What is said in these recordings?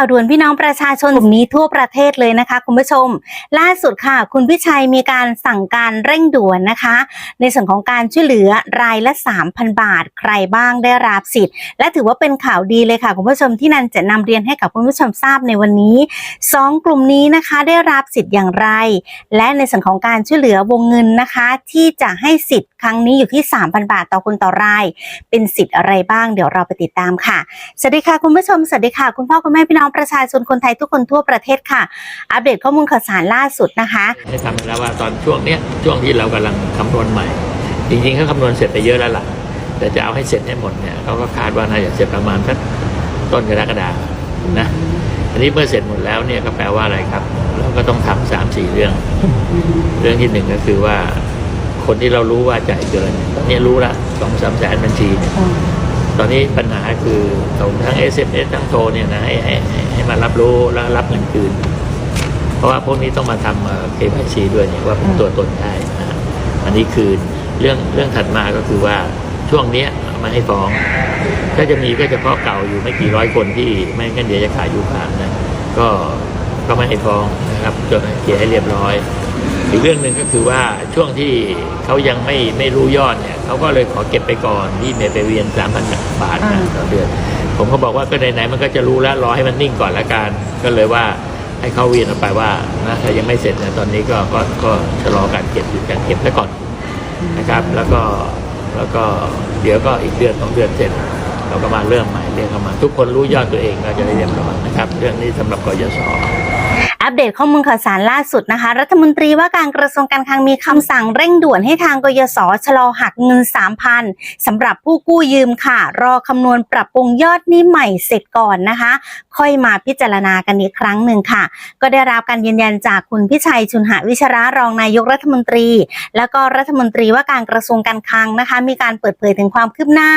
าวด่วนพี่น้องประชาชนกลุ่มนี้ทั่วประเทศเลยนะคะ คุณผู้ชม ล่าสุดค่ะ คุณพิชัยมีการสั่งการเร่งด่วนนะคะ ในส่วนของการช่วยเหลือรายละ 3,000 บาท ใครบ้างได้รับสิทธิ์ และถือว่าเป็นข่าวดีเลยค่ะคุณผู้ชมที่นันจะนำเรียนให้กับคุณผู้ชมทราบในวันนี้สองกลุ่มนี้นะคะได้รับสิทธิ์อย่างไร และในส่วนของการช่วยเหลือวงเงินนะคะ ที่จะให้สิทธิ์ครั้งนี้อยู่ที่ 3,000 บาทต่อคนต่อราย เป็นสิทธิ์อะไรบ้างเดี๋ยวเราไปติดตามค่ะสวัสดีค่ะคุณผู้ชมสวัสดีค่ะคุณพ่อคุณแม่พี่น้องประชาชนคนไทยทุกคนทั่วประเทศค่ะ อัปเดตข้อมูลข่าวสารล่าสุดนะคะได้ทำไปแล้วว่าตอนช่วงเนี้ยช่วงที่เรากำลังคำนวณใหม่ จริงๆเขาคำนวณเสร็จไปเยอะแล้วล่ะ แต่จะเอาให้เสร็จให้หมดเนี่ยเขาก็คาดว่าน่าจะเสร็จประมาณสักต้นกรกฎาคมนะอันนี้เมื่อเสร็จหมดแล้วเนี่ยก็แปลว่าอะไรครับ เราก็ต้องทำสามสี่เรื่อง เรื่องที่หนึ่งก็คือว่า คนที่เรารู้ว่าจ่ายเกินตอนนี้รู้ละสองสามแสนบัญชี ตอนนี้ปัญหาคือทั้ง SMS ทั้งโทรเนี่ยนะให้ให้ให้มารับรู้แล้วรับเงินคืน เพราะว่าพวกนี้ต้องมาทำเอ่อ KYC ด้วยเนี่ยว่าเป็นตัวตนได้นะอันนี้คือเรื่องเรื่องถัดมาก็คือว่าช่วงเนี้ยมาให้ฟ้อง ก็จะมีก็เฉพาะเก่าอยู่ไม่กี่ร้อยคนที่ไม่งั้นเดี๋ยวจะขายอยู่ผ่านนะก็ก็ไม่ให้ฟ้องนะครับจนเคลียร์ให้เรียบร้อย อีกเรื่องหนึ่งก็คือว่าช่วงที่เขายังไม่ไม่รู้ยอดเนี่ยเขาก็เลยขอเก็บไปก่อนที่เมเปเวียนสามพันบาทนะต่อเดือน ผมก็บอกว่าก็ไหนๆมันก็จะรู้แล้วรอให้มันนิ่งก่อนละกันก็เลยว่าให้เขาเวียนออกไปว่านะถ้ายังไม่เสร็จนะตอนนี้ก็ก็ก็ชะลอการเก็บหยุดการเก็บไว้ก่อนนะครับ แล้วก็แล้วก็เดี๋ยวก็อีกเดือนสองเดือนเสร็จเราก็มาเริ่มใหม่เรียกเข้ามา ทุกคนรู้ยอดตัวเองก็จะได้เรียบร้อยนะครับ เรื่องนี้สำหรับกยศอัปเดตข้อมูลข่าวสารล่าสุดนะคะ รัฐมนตรีว่าการกระทรวงการคลังมีคำสั่งเร่งด่วนให้ทางกยศชะลอหักเงิน 3,000สำหรับผู้กู้ยืมค่ะ รอคำนวณปรับปรุงยอดหนี้ใหม่เสร็จก่อนนะคะ ค่อยมาพิจารณากันอีกครั้งหนึ่งค่ะ ก็ได้รับการยืนยันจากคุณพิชัยชุนหวิชระรองนายกรัฐมนตรี แล้วก็รัฐมนตรีว่าการกระทรวงการคลังนะคะ มีการเปิดเผยถึงความคืบหน้า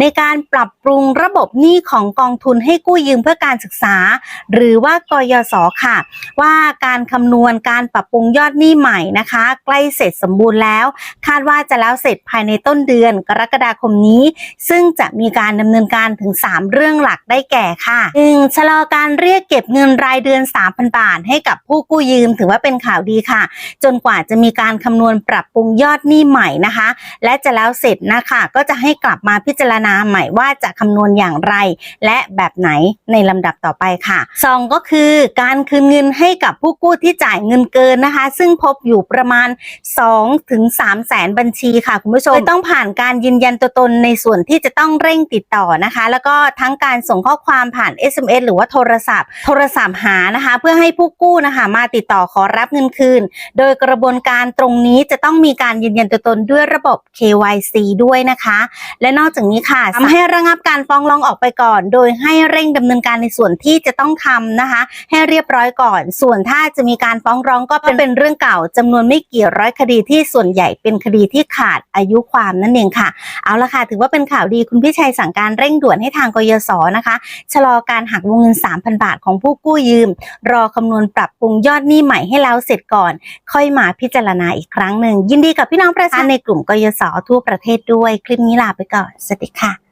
ในการปรับปรุงระบบหนี้ของกองทุนให้กู้ยืมเพื่อการศึกษา หรือว่ากยศค่ะว่าการคำนวณการปรับปรุงยอดหนี้ใหม่นะคะ ใกล้เสร็จสมบูรณ์แล้ว คาดว่าจะแล้วเสร็จภายในต้นเดือนกรกฎาคมนี้ ซึ่งจะมีการดำเนินการถึง 3 เรื่องหลักได้แก่ค่ะ 1. ชะลอการเรียกเก็บเงินรายเดือน 3,000 บาท ให้กับผู้กู้ยืมถือว่าเป็นข่าวดีค่ะ จนกว่าจะมีการคำนวณปรับปรุงยอดหนี้ใหม่นะคะ และจะแล้วเสร็จนะคะก็จะให้กลับมาพิจารณาใหม่ว่าจะคำนวณอย่างไร และแบบไหนในลำดับต่อไปค่ะสองก็คือการคืนเงินให้กับผู้กู้ที่จ่ายเงินเกินนะคะ ซึ่งพบอยู่ประมาณ2ถึง3แสนบัญชีค่ะคุณผู้ชมโดยต้องผ่านการยืนยันตัวตนในส่วนที่จะต้องเร่งติดต่อนะคะ แล้วก็ทั้งการส่งข้อความผ่าน SMS หรือว่าโทรศัพท์ โทรศัพท์หานะคะ เพื่อให้ผู้กู้นะคะ มาติดต่อขอรับเงินคืน โดยกระบวนการตรงนี้จะต้องมีการยืนยันตัวตนด้วยระบบ KYC ด้วยนะคะ และนอกจากนี้ค่ะทำให้ระงับการฟ้องร้องออกไปก่อน โดยให้เร่งดำเนินการในส่วนที่จะต้องทำนะคะ ให้เรียบร้อยก่อนส่วนถ้าจะมีการฟ้องร้องก็เป็นเป็นเรื่องเก่าจำนวนไม่กี่ร้อยคดีที่ส่วนใหญ่เป็นคดีที่ขาดอายุความนั่นเองค่ะ เอาละค่ะ ถือว่าเป็นข่าวดีคุณพิชัยสั่งการเร่งด่วนให้ทางกยศนะคะ ชะลอการหักวงเงิน 3,000 บาทของผู้กู้ยืม รอคำนวณปรับปรุงยอดหนี้ใหม่ให้แล้วเสร็จก่อน ค่อยมาพิจารณาอีกครั้งหนึ่ง ยินดีกับพี่น้องประชาชนในกลุ่มกยศทั่วประเทศด้วย คลิปนี้ลาไปก่อน สวัสดีค่ะ